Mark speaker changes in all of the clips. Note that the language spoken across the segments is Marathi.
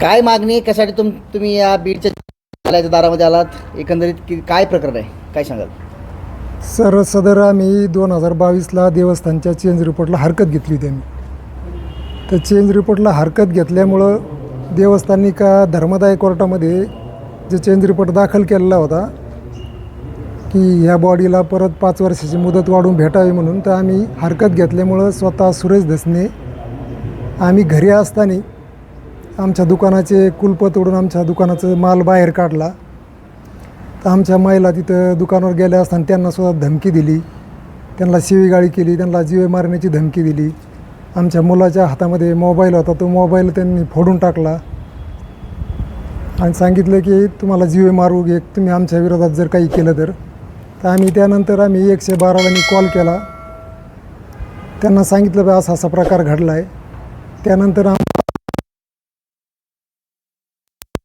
Speaker 1: काय मागणी आहे? कशासाठी तुम तुम्ही या बीडच्या चालायच्या दारामध्ये आलात? एकंदरीत की काय प्रकरण आहे? काय सांगाल?
Speaker 2: सर सदर आम्ही दोन हजार बावीसला देवस्थानच्या चेंज रिपोर्टला हरकत घेतली होती आम्ही. तर चेंज रिपोर्टला हरकत घेतल्यामुळं देवस्थाननी का धर्मदाय कोर्टामध्ये जे चेंज रिपोर्ट दाखल केलेला होता की ह्या बॉडीला परत पाच वर्षाची मुदत वाढवून भेटावी म्हणून तर आम्ही हरकत घेतल्यामुळं स्वतः सुरेश धसने आम्ही घरी असताना आमच्या दुकानाचे कुलप तोडून आमच्या दुकानाचं माल बाहेर काढला. तर आमच्या महिला तिथं दुकानावर गेल्या असताना त्यांना सुद्धा धमकी दिली. त्यांना शिवीगाळी केली त्यांना जीवे मारण्याची धमकी दिली. आमच्या मुलाच्या हातामध्ये मोबाईल होता तो मोबाईल त्यांनी फोडून टाकला. आणि सांगितलं की तुम्हाला जीवे मारू घे तुम्ही आमच्या विरोधात जर काही केलं तर. तर आम्ही त्यानंतर आम्ही एकशे बाराला मी कॉल केला. त्यांना सांगितलं बा असा असा प्रकार घडला आहे त्यानंतर आम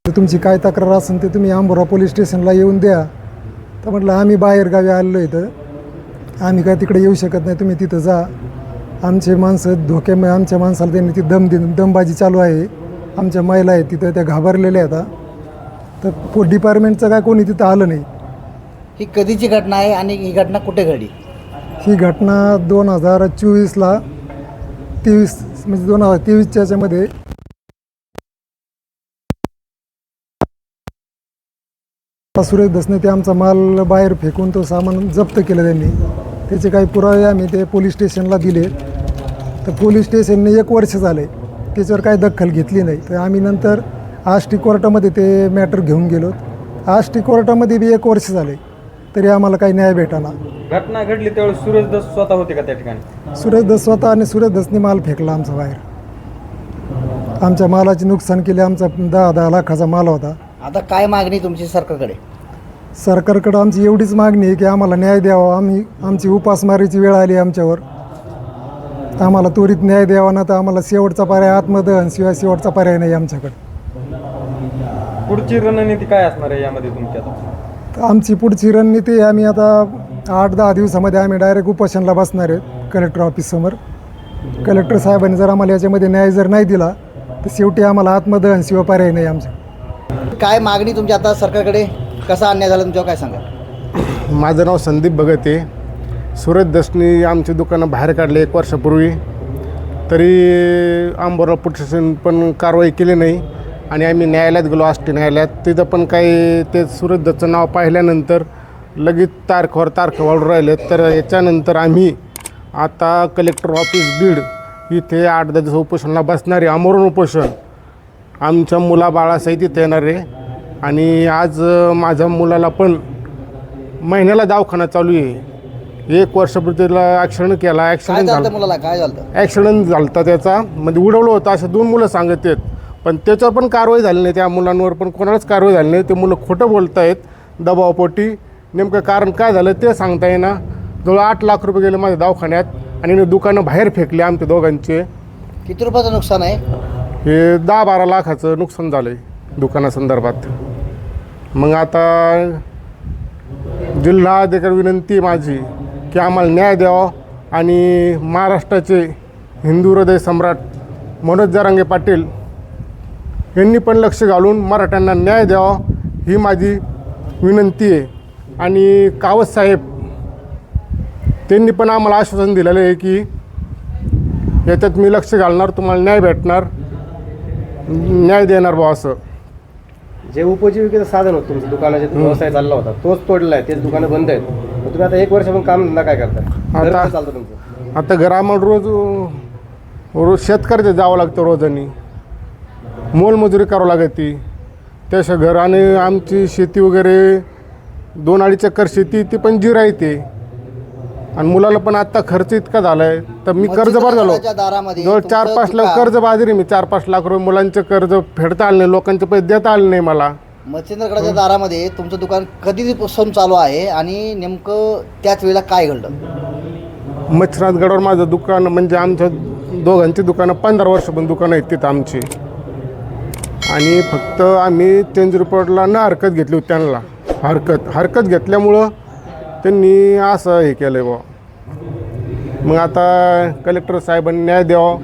Speaker 2: तर तुमची काय तक्रार असेल ते तुम्ही आंबोरा पोलीस स्टेशनला येऊन द्या. तर म्हटलं आम्ही बाहेरगावी आलेलो इथं. आम्ही काय तिकडे येऊ शकत नाही तुम्ही तिथं जा. आमचे माणसं धोक्या आमच्या माणसाला त्यांनी ती दम दि दमबाजी चालू आहे. आमच्या महिला आहेत तिथं त्या घाबरलेल्या आहेत तर पो डिपार्टमेंटचं काय कोणी तिथं आलं नाही.
Speaker 1: ही कधीची घटना आहे आणि ही घटना कुठे घडली?
Speaker 2: ही घटना दोन हजार चोवीसला तेवीस म्हणजे दोन हजार तेवीसच्या याच्यामध्ये सुरेश दसने ते आमचा माल बाहेर फेकून तो सामान जप्त केलं त्यांनी. त्याचे काही पुरावे आम्ही ते पोलीस स्टेशनला दिले. तर पोलीस स्टेशनने एक वर्ष झाले. त्याच्यावर काही दखल घेतली नाही. तर आम्ही नंतर आष्टी कोर्टामध्ये ते मॅटर घेऊन गेलो. आष्टी कोर्टामध्ये बी एक वर्ष झाले. तरी आम्हाला काही न्याय भेटाना.
Speaker 3: घटना घडली त्यावेळेस सुरेश दस स्वतः होते का त्या ठिकाणी?
Speaker 2: सुरेश दस स्वतः आणि सुरेश दसने माल फेकला आमचा बाहेर. आमच्या मालाचे नुकसान केले. आमचा दहा दहा लाखाचा माल होता.
Speaker 1: आता काय मागणी तुमची सरकारकडे?
Speaker 2: सरकारकडं आमची एवढीच मागणी आहे की आम्हाला न्याय द्यावा. आम्ही आमची उपासमारीची वेळ आली आमच्यावर. आम्हाला त्वरित न्याय द्यावा ना तर आम्हाला शेवटचा पर्याय आत्मदहन शिवाय शेवटचा पर्याय नाही आमच्याकडे.
Speaker 3: पुढची रणनीती काय असणार आहे यामध्ये तुमची आता?
Speaker 2: तर आमची पुढची रणनीती आहे, आम्ही आता आठ दहा दिवसामध्ये आम्ही डायरेक्ट उपोषणला बसणार आहेत कलेक्टर ऑफिससमोर कलेक्टर साहेबांनी जर आम्हाला याच्यामध्ये न्याय जर नाही दिला तर शेवटी आम्हाला आत्मदहन शिवाय पर्याय नाही आमच्या
Speaker 1: काय मागणी तुमची आता सरकारकडे? कसा अन्याय झाला तुमच्यावर काय सांगा
Speaker 4: माझं नाव संदीप भगत. आहे सुरत दसनी आमची दुकानं बाहेर काढले एक वर्षापूर्वी. तरी आंबोरा पोलीस पण कारवाई केली नाही. आणि आम्ही न्यायालयात गेलो आष्टी न्यायालयात. तिथं पण काही ते सुरत दत्तचं नाव पाहिल्यानंतर लगेच तारखेवर तारखं वाढून राहिले. तर याच्यानंतर आम्ही आता कलेक्टर ऑफिस बीड इथे आठ दहा दिवस उपोषणाला बसणारे आमरण उपोषण. आमच्या मुलाबाळासहित इथे येणार. आहे आणि आज माझ्या मुलाला पण महिन्याला दवाखाना चालू आहे. एक वर्षापूर्वी त्याला ॲक्सिडेंट केला ॲक्सिडेंट
Speaker 1: झालं मुलाला? काय झालं?
Speaker 4: ॲक्सिडेंट झाला होता त्याचा. म्हणजे उडवलं होतं असं दोन मुलं सांगत आहेत. पण त्याच्यावर पण कारवाई झाली नाही. त्या मुलांवर पण कोणालाच कारवाई झाली नाही. ते मुलं खोटं बोलत आहेत दबावापोटी. नेमकं कारण काय झालं ते सांगता येईना. जवळ आठ लाख रुपये गेले माझ्या दवाखान्यात आणि मी दुकानं बाहेर फेकले आमच्या दोघांचे.
Speaker 1: किती रुपयाचं नुकसान आहे?
Speaker 4: हे दहा बारा लाखाचं नुकसान झालं आहे दुकानासंदर्भात. मग आता जिल्हाधिकारी विनंती माझी की आम्हाला न्याय द्यावा आणि महाराष्ट्राचे हिंदू हृदय सम्राट मनोज जरांगे पाटील यांनी पण लक्ष घालून मराठ्यांना न्याय द्यावा ही माझी विनंती आहे. आणि कावत साहेब त्यांनी पण आम्हाला आश्वासन दिलेलं आहे की याच्यात मी लक्ष घालणार तुम्हाला न्याय भेटणार न्याय देणार बा असं.
Speaker 5: जे उपजीविकेचं साधन होतं तुमचं दुकानाचे व्यवसाय चालला होता तोच तोडला आहे तेच दुकानं बंद आहेत. मग तुम्ही आता एक वर्ष पण काम धंदा काय करताय? घर
Speaker 4: आता-
Speaker 5: कसं चालतं तुमचं?
Speaker 4: आता घरामध्ये रोज रोज शेतकऱ्याचं जावं लागतं रोजानी. मोलमजुरी करावं लागते त्याशिवाय घर आणि आमची शेती वगैरे दोन अडीच एकर शेती ती पण जिरायते आणि मुलाला पण आत्ता खर्च इतका झाला आहे तर मी कर्जबार झालो.
Speaker 1: दारामध्ये.
Speaker 4: जवळ चार
Speaker 1: तुमचं
Speaker 4: पाच लाख
Speaker 1: दुकान-
Speaker 4: कर्ज बाजरी मी चार पाच लाख रुपये मुलांचे कर्ज फेडता आले नाही लोकांचे पैसे देता आले नाही मला.
Speaker 1: मच्छिंद्रगडाच्या दारामध्ये तुमचं दुकान कधीपासून चालू आहे आणि नेमकं त्याच वेळेला काय घडलं?
Speaker 4: मच्छरात गडावर माझं दुकान म्हणजे आमच्या दोघांची दुकानं पंधरा वर्ष पण दुकानं आहेत तिथं आमची. आणि फक्त आम्ही चेंज रिपोर्टला न हरकत घेतली होती त्यांना. हरकत हरकत घेतल्यामुळं त्यांनी असं हे केलं आहे बुवा. मग आता कलेक्टर साहेबांनी न्याय द्यावा.